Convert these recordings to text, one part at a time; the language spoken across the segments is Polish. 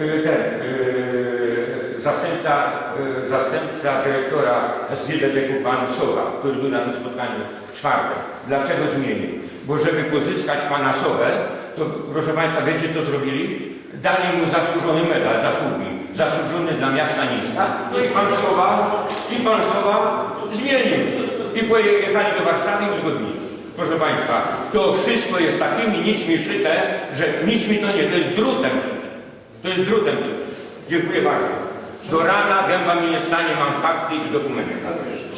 y, ten, y, zastępca, y, zastępca dyrektora SGDD pan Sowa, który był na tym spotkaniu w czwartek. Dlaczego zmienił? Bo żeby pozyskać pana Sowę, to proszę Państwa, wiecie co zrobili? Dali mu zasłużony medal zasługi, zasłużony dla miasta Niska. No i pan Sowa, i pan Sowa zmienił. I pojechali do Warszawy i uzgodnili. Proszę Państwa, to wszystko jest takimi nićmi szyte, że nićmi to nie, to jest drutem. To jest drutem. Dziękuję bardzo. Do rana gęba mi nie stanie, mam fakty i dokumenty.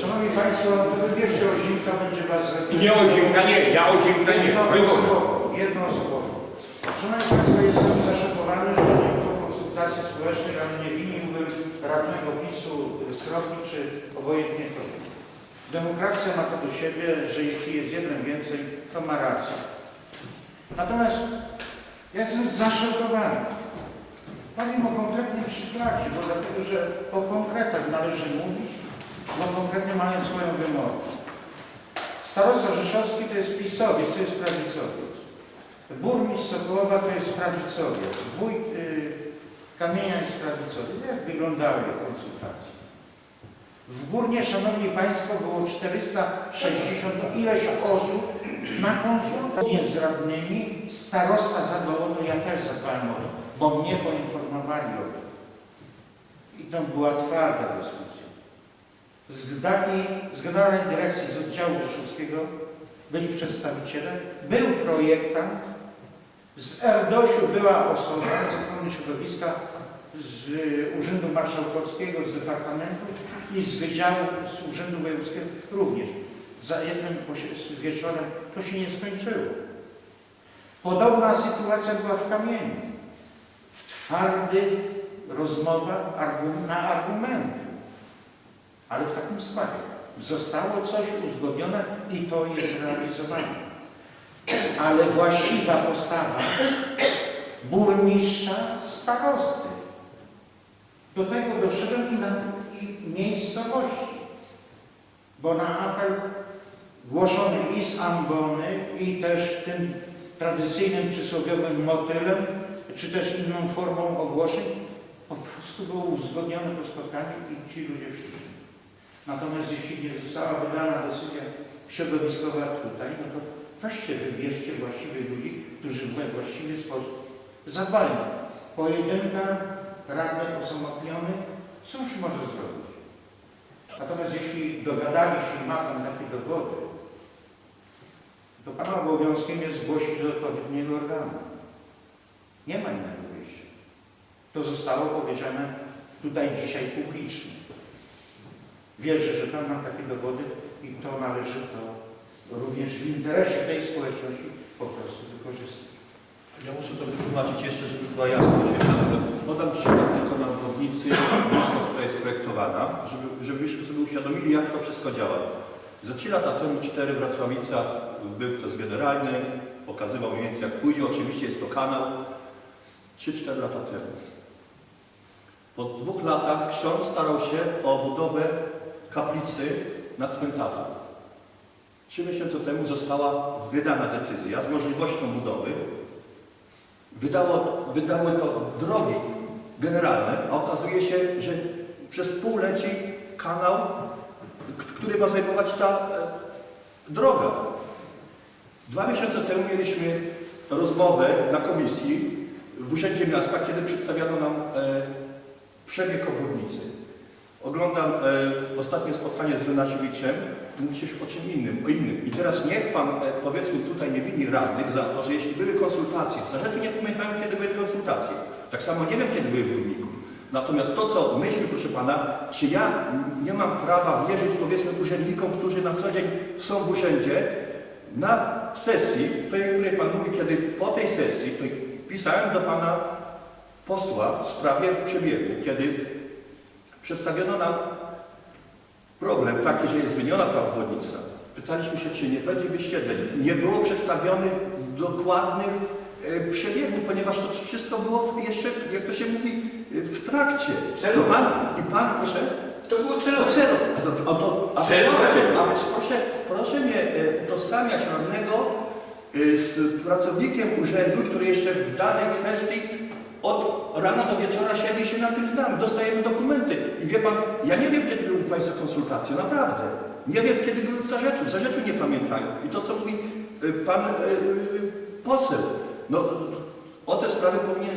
Szanowni Państwo, wybierzcie Ozimka, będzie Was nie Ozimka, nie, ja Ozimka nie. Broń Boże. Jednoosobowo, jednoosobowo. Szanowni Państwo, jestem zaszokowany, że nie było konsultacji społecznych, ale nie winiłbym radnego PiSu Sroki, czy obojętnie kogo. Demokracja ma to do siebie, że jeśli jest jeden więcej, to ma rację. Natomiast ja jestem zaszokowany. Powiem o konkretnym przykładzie, bo dlatego, że o konkretach należy mówić, bo konkretnie mają swoją wymogę. Starosta Rzeszowski to jest pisowiec, to jest prawicowiec. Burmistrz Sokołowa to jest prawicowiec. Wójt y, Kamienia jest prawicowiec. Jak wyglądały konsultacje? W Górnie, Szanowni Państwo, było 460 ileś osób na konsultacje z radnymi. Starosta to, ja też zadbałem o to, bo mnie poinformowali o tym. I to była twarda dyskusja. Z Gdani, z Generalnej Dyrekcji z oddziału rzeszowskiego byli przedstawiciele, był projektant, z RDOŚ-u była osoba z ochrony środowiska, z Urzędu Marszałkowskiego, z Departamentu i z Wydziału z Urzędu Wojewódzkiego również. Za jednym wieczorem to się nie skończyło. Podobna sytuacja była w Kamieniu. Rozmowach argu- na argumenty ale w takim składzie. Zostało coś uzgodnione i to jest realizowane. Ale właściwa postawa burmistrza starosty. Do tego doszedłem i na i miejscowości. Bo na apel głoszony i z ambony, i też tym tradycyjnym przysłowiowym motylem, czy też inną formą ogłoszeń, po prostu było uzgodnione to spotkanie i ci ludzie przyszli. Natomiast jeśli nie została wydana decyzja środowiskowa tutaj, no to weźcie, wybierzcie właściwych ludzi, którzy we właściwy sposób zadbają. Pojedynka, radny osamotniony, cóż może zrobić? Natomiast jeśli dogadali się i ma Pan takie dowody, to Pana obowiązkiem jest zgłosić do odpowiedniego organu. Nie ma innego wyjścia. To zostało powiedziane tutaj dzisiaj publicznie. Wierzę, że Pan ma takie dowody i to należy to również w interesie tej społeczności po prostu wykorzystać. Ja muszę to wytłumaczyć jeszcze, żeby była jasność. Podam przykład tylko na obwodnicy która jest projektowana, żeby, żebyśmy sobie uświadomili, jak to wszystko działa. Za 3 lata temu 4 w Wrocławicach był kres generalny, pokazywał mniej więcej jak pójdzie. Oczywiście jest to kanał. 3-4 lata temu. Po dwóch latach ksiądz starał się o budowę kaplicy na cmentarzu. Trzy miesiące temu została wydana decyzja z możliwością budowy. Wydało, wydały to drogi generalne, a okazuje się, że przez pół leci kanał, który ma zajmować ta e, droga. Dwa miesiące temu mieliśmy rozmowę na komisji w Urzędzie Miasta, kiedy przedstawiano nam e, przebieg obwodnicy. Oglądam e, ostatnie spotkanie z Renasiewiczem, mówi się już o czym innym, o innym. I teraz niech Pan, e, powiedzmy tutaj, nie wini radnych za to, że jeśli były konsultacje, w Zarzewiu nie pamiętają, kiedy były konsultacje. Tak samo nie wiem, kiedy były w Rudniku. Natomiast to, co myśmy, proszę Pana, czy ja nie mam prawa wierzyć, powiedzmy, urzędnikom, którzy na co dzień są w urzędzie, na sesji, tej, o której Pan mówi, kiedy po tej sesji, pisałem do Pana posła w sprawie przebiegu, kiedy przedstawiono nam problem taki, że jest zmieniona ta obwodnica. Pytaliśmy się, czy nie będzie wyścieżek. Nie było przedstawionych dokładnych e, przebiegów, ponieważ to wszystko było jeszcze, jak to się mówi, w trakcie. Celu. Pan, I pan, proszę, To było celowe. zero. A, to, a, to, a, więc Zero? proszę, a więc proszę, proszę nie e, tożsamiać radnego z pracownikiem urzędu, który jeszcze w danej kwestii od rana do wieczora siedzi się na tym znamy, dostajemy dokumenty. I wie pan, ja nie wiem, kiedy były Państwa konsultacje, naprawdę. Nie wiem, kiedy były w Zarzeczu. W Zarzeczu nie pamiętają. I to, co mówi y, pan y, y, poseł, no o te sprawy powinien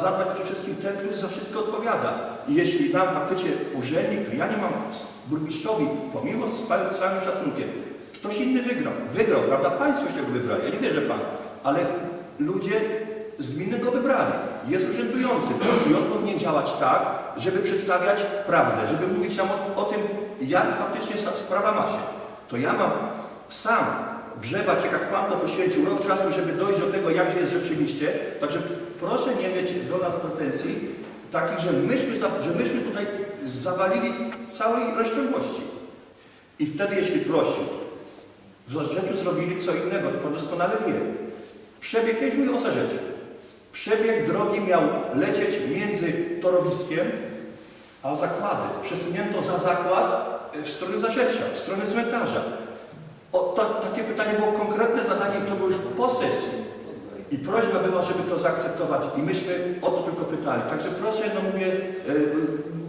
zadbać przede wszystkim ten, który za wszystko odpowiada. I jeśli nam faktycznie urzędnik, to ja nie mam burmistrzowi, pomimo z całym szacunkiem, ktoś inny wygrał. Wygrał, prawda? Państwo się go wybrali, ja nie wierzę pan, ale ludzie z gminy go wybrali. Jest urzędujący i on powinien działać tak, żeby przedstawiać prawdę, żeby mówić nam o, o tym, jak faktycznie sprawa ma się. To ja mam sam grzebać, jak Pan to poświęcił rok czasu, żeby dojść do tego, jak jest rzeczywiście. Także proszę nie mieć do nas pretensji takich, że myśmy, że myśmy tutaj zawalili całej rozciągłości. I wtedy, jeśli prosił, w Zarzeczu zrobili co innego, to doskonale wie. Przebieg, ja już mówię o Zarzeczu. Przebieg drogi miał lecieć między torowiskiem a zakłady. Przesunięto za zakład e, w stronę Zarzecza, w stronę cmentarza. O, to, takie pytanie było konkretne zadanie i to było już po sesji. I prośba była, żeby to zaakceptować. I myśmy o to tylko pytali. Także proszę, no mówię, e,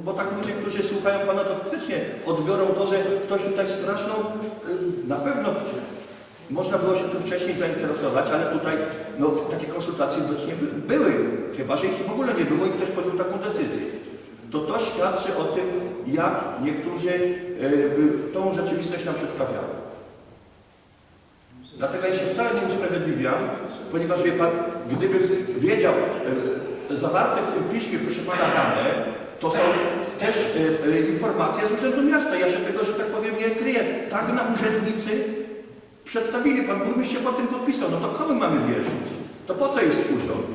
bo tak ludzie, którzy słuchają Pana, to faktycznie odbiorą to, że ktoś tutaj straszną, e, na pewno można było się tym wcześniej zainteresować, ale tutaj no, takie konsultacje by- były, chyba że ich w ogóle nie było i ktoś podjął taką decyzję. To to świadczy o tym, jak niektórzy e, tą rzeczywistość nam przedstawiają. Dlatego ja się wcale nie usprawiedliwiam, ponieważ wie Pan, gdybym wiedział e, zawarte w tym piśmie, proszę Pana, dane, to są też e, e, informacje z Urzędu Miasta. Ja się tego, że tak powiem, nie kryję. Tak nam urzędnicy przedstawili, Pan Burmistrz się pod tym podpisał. No to komu mamy wierzyć? To po co jest urząd?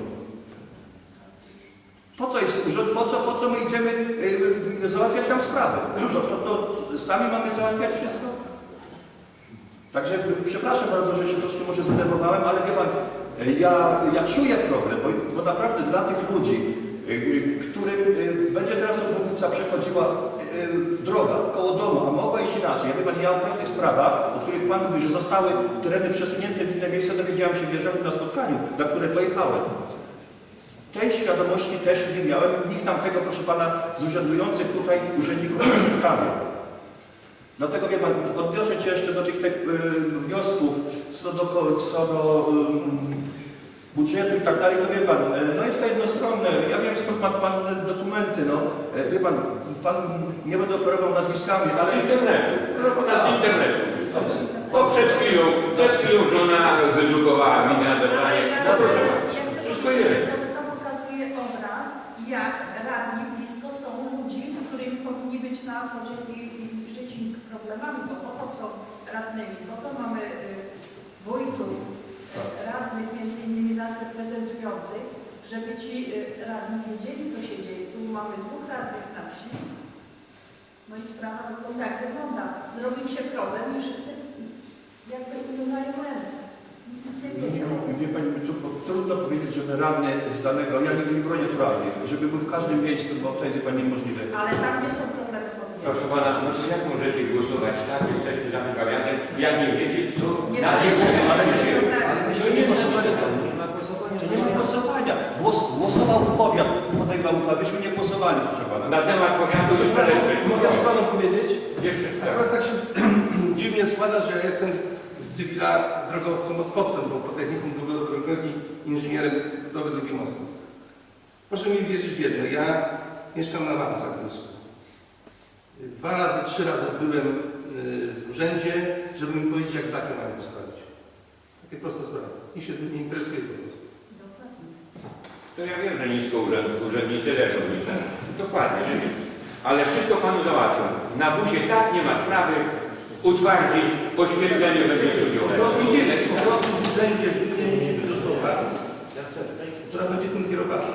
Po co jest urząd? Po co, po co my idziemy y, y, załatwiać tam sprawę? To, to, to sami mamy załatwiać wszystko? Także y, przepraszam bardzo, że się troszkę może zdenerwowałem, ale wie Pan, y, ja, ja czuję problem, bo, bo naprawdę dla tych ludzi, y, y, którym y, będzie teraz obwodnica przechodziła y, y, droga koło domu, a mogła iść inaczej. Ja wie Pan, ja o pewnych sprawach, o których Pan mówi, że zostały tereny przesunięte w inne miejsca, dowiedziałem się wjeżdżając na spotkaniu, na które pojechałem. Tej świadomości też nie miałem. Nikt nam tego, proszę Pana, z urzędujących tutaj urzędników nie przedstawił. Dlatego wie Pan, odniosę się jeszcze do tych y, wniosków co do, co do y, budżetu i tak dalej, to wie Pan, y, no jest to jednostronne. Ja wiem skąd ma Pan dokumenty, no. Y, wie Pan, Pan nie będę operował nazwiskami, ale... Z internetu. Z internetu. O, przed chwilą, przed chwilą żona wydrukowała mi na zebranie. No proszę bardzo. Wszystko jest. To pokazuje obraz, jak radni blisko są ludzi, z którymi powinni być na co dzień i, i żyć ich problemami, bo po to są radnymi, po to mamy y, wójtów, y, radnych, między innymi nas żeby ci y, radni wiedzieli, co się dzieje. Tu mamy dwóch radnych na wsi, no i sprawa wygląda jak wygląda. Zrobił się problem i wszyscy jakby umywają ręce. Nic nie wiedzą. Wie Pani, trudno powiedzieć, żeby radny z danego, ja nie bronię tu radnych, żeby był w każdym miejscu, bo to jest Wie Pani niemożliwe. Ale tam, gdzie są problemy. Proszę Pana, no to jak możecie głosować tak? Jesteście za powiatem, jak nie wiecie, co Nie na nie są ale nie problemy. To nie tam. To nie ma głosowania. Głos, głosował powiat, podejmował uchwałę, byśmy nie głosowali, proszę Pana. Na temat powiatu jeszcze lepsze. Mogę Panu powiedzieć? Jeszcze tak. Akurat tak się dziwnie składa, że ja jestem z cywila drogowcem, mostowcem, bo po technikum drogi inżynierem budowy drogi mostów. Proszę mi wierzyć w jedno, ja mieszkam na Wancach w Gdańsku. Dwa razy, trzy razy byłem y, w urzędzie, żeby mi powiedzieć, jak znakiem mają postawić. Takie proste sprawy. I się nie interesuje po prostu. To ja wiem, że nisko urzęd, urzędnicy leżą nisko. Dokładnie, że wiem. Ale wszystko Panu załatwią. Na buzie tak nie ma sprawy utwardzić, oświetlenie będzie Po zrobione. prostu, Niedzielę. po prostu w urzędzie musi być osoba, która będzie tym kierowała.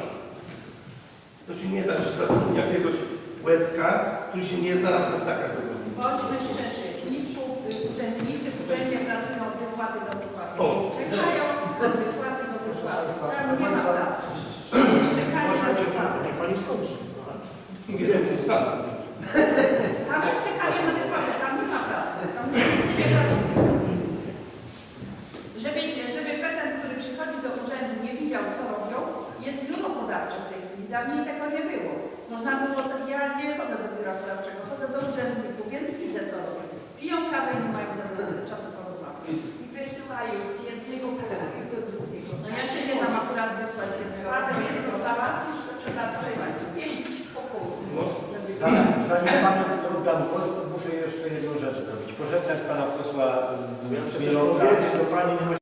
To się nie da, że zatrudni jakiegoś łebka, który się nie zna na drogowych. Bądźmy szczerzy, PiSu, urzędnicy w urzędzie pracują od wypłaty do wypłaty. O. Czekają od wypłaty do wypłaty. Tam nie ma pracy. Czekają na wypłatę. Pani skończy. To jest standard. Tam jest na wypłatę, tam nie ma pracy. Tam nie pracują. Żeby, żeby petent, który przychodzi do urzędu, nie widział, co robią, jest biuro Dawniej tego nie było. Można było, ja nie chodzę do biura sprawczego, chodzę do urzędników, więc widzę co robią. Piją kawę i nie mają za bardzo czasu porozmawiać. I wysyłają z jednego pokoju do drugiego. No ja się nie dam akurat wysłać z sprawę, jedno załatwić, to trzeba przejść z pięć pokoi. Zanim, zanim panu oddam głos, to muszę jeszcze jedną rzecz zrobić. Pożegnać pana posła przecież Mielowca.